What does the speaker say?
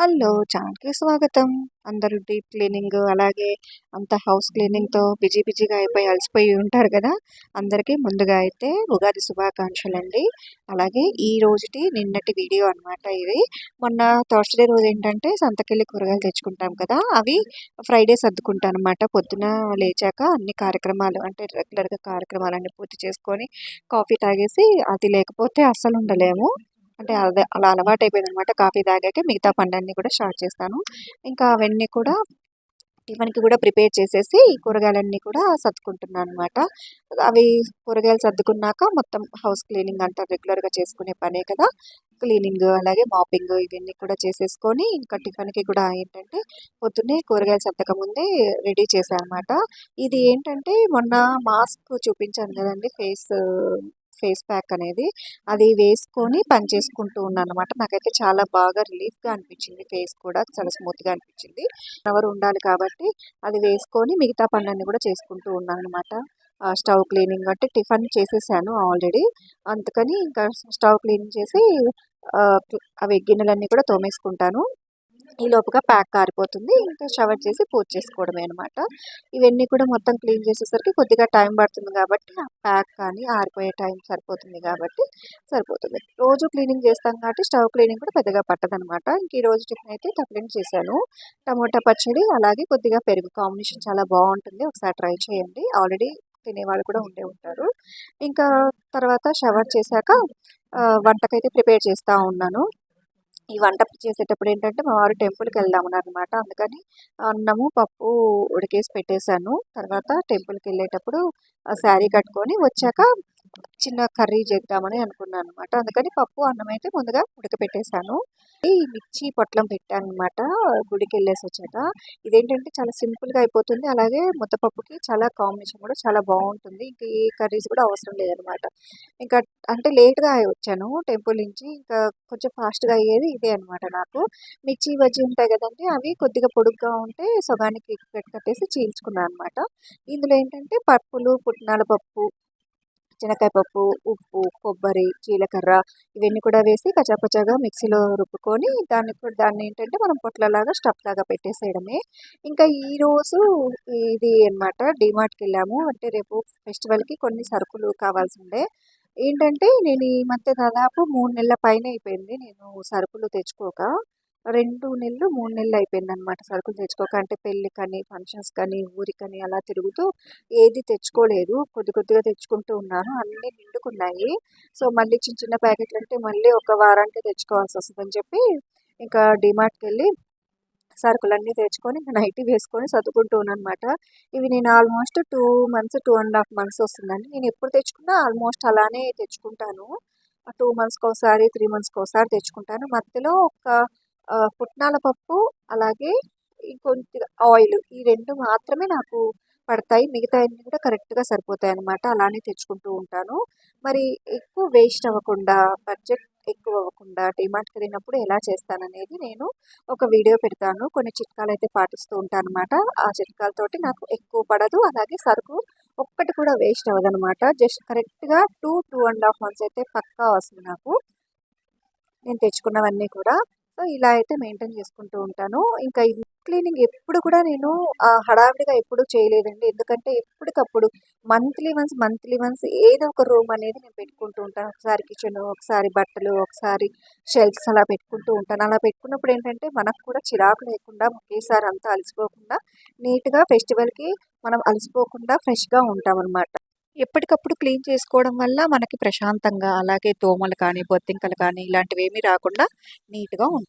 Hello ఛానల్కి స్వాగతం. అందరూ డీప్ క్లీనింగ్ అలాగే అంత హౌస్ క్లీనింగ్తో బిజీ బిజీగా అయిపోయి అలసిపోయి ఉంటారు కదా. అందరికీ ముందుగా అయితే ఉగాది శుభాకాంక్షలు అండి అలాగే ఈ రోజుటి నిన్నటి వీడియో అనమాట ఇది. మొన్న థర్స్డే రోజు ఏంటంటే సంతకెళ్ళి కూరగాయలు తెచ్చుకుంటాం కదా. అవి ఫ్రైడే సర్దుకుంటాను అనమాట పొద్దున లేచాక అన్ని కార్యక్రమాలు అంటే రెగ్యులర్గా కార్యక్రమాలన్నీ పూర్తి చేసుకొని కాఫీ తాగేసి అది లేకపోతే అస్సలు ఉండలేము. అంటే అదే అలా అలవాటు అయిపోయింది అనమాట కాఫీ తాగాక మిగతా పండ్లన్నీ కూడా స్టార్ట్ చేస్తాను. ఇంకా అవన్నీ కూడా టిఫిన్కి కూడా ప్రిపేర్ చేసేసి కూరగాయలన్నీ కూడా సర్దుకుంటున్నాను అనమాట అవి కూరగాయలు సర్దుకున్నాక మొత్తం హౌస్ క్లీనింగ్ అంతా రెగ్యులర్గా చేసుకునే పనే కదా. క్లీనింగ్ అలాగే మాపింగ్ ఇవన్నీ కూడా చేసేసుకొని ఇంకా టిఫిన్కి కూడా ఏంటంటే పొద్దున్నే కూరగాయలు సర్దక ముందే రెడీ చేశాను అనమాట ఇది ఏంటంటే మొన్న మాస్క్ చూపించాను కదండి ఫేస్ ఫేస్ ప్యాక్ అనేది అది వేసుకొని పని చేసుకుంటూ ఉన్నాను అనమాట నాకైతే చాలా బాగా రిలీఫ్గా అనిపించింది ఫేస్ కూడా. చాలా స్మూత్గా అనిపించింది. ఎవరు ఉండాలి కాబట్టి అది వేసుకొని మిగతా పనులన్నీ కూడా చేసుకుంటూ ఉన్నాను అనమాట స్టవ్ క్లీనింగ్ అంటే టిఫిన్ చేసేసాను ఆల్రెడీ. అందుకని ఇంకా స్టవ్ క్లీనింగ్ చేసి అవి గిన్నెలన్నీ కూడా తోమేసుకుంటాను. ఈ లోపుగా ప్యాక్ కారిపోతుంది. ఇంకా షవర్ చేసి పూజ చేసుకోవడమే అనమాట ఇవన్నీ కూడా మొత్తం క్లీన్ చేసేసరికి కొద్దిగా టైం పడుతుంది కాబట్టి ఆ ప్యాక్ కానీ ఆరిపోయే టైం సరిపోతుంది కాబట్టి సరిపోతుంది. రోజు క్లీనింగ్ చేస్తాం కాబట్టి స్టవ్ క్లీనింగ్ కూడా పెద్దగా పట్టదనమాట ఇంక ఈ రోజు టిఫిన్ అయితే తప్పలేని చేశాను. టమోటా పచ్చడి అలాగే కొద్దిగా పెరుగు కాంబినేషన్ చాలా బాగుంటుంది. ఒకసారి ట్రై చేయండి. ఆల్రెడీ తినేవాళ్ళు కూడా ఉండే ఉంటారు. ఇంకా తర్వాత షవర్ చేశాక వంటకైతే ప్రిపేర్ చేస్తూ ఉన్నాను. ఈ వంట చేసేటప్పుడు ఏంటంటే మా వారు టెంపుల్కి వెళ్దామన్నారు అనమాట అందుకని అన్నము పప్పు ఉడికేసి పెట్టేశాను. తర్వాత టెంపుల్కి వెళ్ళేటప్పుడు శారీ కట్టుకొని వచ్చాక చిన్న కర్రీ చేద్దామని అనుకున్నాను అనమాట అందుకని పప్పు అన్నం అయితే ముందుగా ఉడకపెట్టేశాను. ఈ మిర్చి పొట్లం పెట్టాను అనమాట గుడికి వెళ్ళేసి వచ్చాక. ఇదేంటంటే చాలా సింపుల్గా అయిపోతుంది. అలాగే ముద్దపప్పుకి చాలా కాంబినేషన్ కూడా చాలా బాగుంటుంది. ఇంకా ఏ కర్రీస్ కూడా అవసరం లేదనమాట ఇంకా అంటే లేట్గా వచ్చాను టెంపుల్ నుంచి. ఇంకా కొంచెం ఫాస్ట్గా అయ్యేది ఇదే అనమాట నాకు. మిర్చి బజ్జీ ఉంటాయి కదండి అవి కొద్దిగా పొడుగ్గా ఉంటే సగానికి కట్టేసి చీల్చుకున్నాను అనమాట ఇందులో ఏంటంటే పప్పులు పుట్నాల పప్పు శనగకాయ పప్పు ఉప్పు కొబ్బరి జీలకర్ర ఇవన్నీ కూడా వేసి కచాపచాగా మిక్సీలో రుబ్బుకొని దాన్ని దాన్ని ఏంటంటే మనం పొట్లలాగా స్టఫ్ లాగా పెట్టేసేయడమే. ఇంకా ఈరోజు ఇది అనమాట డిమార్ట్కి వెళ్ళాము. అంటే రేపు ఫెస్టివల్కి కొన్ని సరుకులు కావాల్సి ఉండే ఏంటంటే నేను ఈ మధ్య దాదాపు మూడు నెలల పైన అయిపోయింది నేను సరుకులు తెచ్చుకోక. రెండు నెలలు మూడు నెలలు అయిపోయింది అనమాట సరుకులు తెచ్చుకోక. అంటే పెళ్ళి కానీ ఫంక్షన్స్ కానీ ఊరికని అలా తిరుగుతూ ఏది తెచ్చుకోలేదు. కొద్ది కొద్దిగా తెచ్చుకుంటూ ఉన్నాను. అన్నీ నిండుకున్నాయి. సో మళ్ళీ చిన్న చిన్న ప్యాకెట్లు అంటే మళ్ళీ ఒక వారానికి తెచ్చుకోవాల్సి వస్తుందని చెప్పి ఇంకా డిమార్ట్కి వెళ్ళి సరుకులన్నీ తెచ్చుకొని నైటీ వేసుకొని చదువుకుంటూ అనమాట ఇవి నేను almost two months two and half months వస్తుందండి. నేను ఎప్పుడు తెచ్చుకున్నా ఆల్మోస్ట్ అలానే తెచ్చుకుంటాను. టూ మంత్స్కి ఒకసారి త్రీ మంత్స్కి ఒకసారి తెచ్చుకుంటాను. మధ్యలో ఒక పుట్నాల పప్పు అలాగే ఇంకొంచెం ఆయిల్ ఈ రెండు మాత్రమే నాకు పడతాయి. మిగతా అన్నీ కూడా కరెక్ట్గా సరిపోతాయి అనమాట అలానే తెచ్చుకుంటూ ఉంటాను. మరి ఎక్కువ వేస్ట్ అవ్వకుండా బడ్జెట్ ఎక్కువ అవ్వకుండా డిమార్ట్కి వెళ్ళినప్పుడు ఎలా చేస్తాననేది నేను ఒక వీడియో పెడతాను. కొన్ని చిట్కాలు అయితే పాటిస్తూ ఉంటాను అనమాట ఆ చిట్కాలతోటి నాకు ఎక్కువ పడదు. అలాగే సరుకు ఒక్కటి కూడా వేస్ట్ అవ్వదనమాట జస్ట్ కరెక్ట్గా two two and half months అయితే పక్కా వస్తుంది నాకు. నేను తెచ్చుకున్నవన్నీ కూడా. సో ఇలా అయితే మెయింటైన్ చేసుకుంటూ ఉంటాను. ఇంకా ఇది క్లీనింగ్ ఎప్పుడు కూడా నేను హడావిడిగా ఎప్పుడు చేయలేదండి. ఎందుకంటే ఎప్పటికప్పుడు మంత్లీ వన్స్ మంత్లీ వన్స్ ఏదో ఒక రూమ్ అనేది నేను పెట్టుకుంటూ ఉంటాను. ఒకసారి కిచెన్ ఒకసారి బట్టలు ఒకసారి షెల్ఫ్స్ అలా పెట్టుకుంటూ ఉంటాను. అలా పెట్టుకున్నప్పుడు ఏంటంటే మనకు కూడా చిరాకు లేకుండా ఒకేసారి అంతా అలసిపోకుండా నీట్గా ఫెస్టివల్కి మనం అలసిపోకుండా ఫ్రెష్గా ఉంటాం అనమాట ఎప్పటికప్పుడు క్లీన్ చేసుకోవడం వల్ల మనకి ప్రశాంతంగా అలాగే దోమలు కానీ బొద్దింకలు కానీ ఇలాంటివి ఏమీ రాకుండా నీట్గా ఉంటుంది.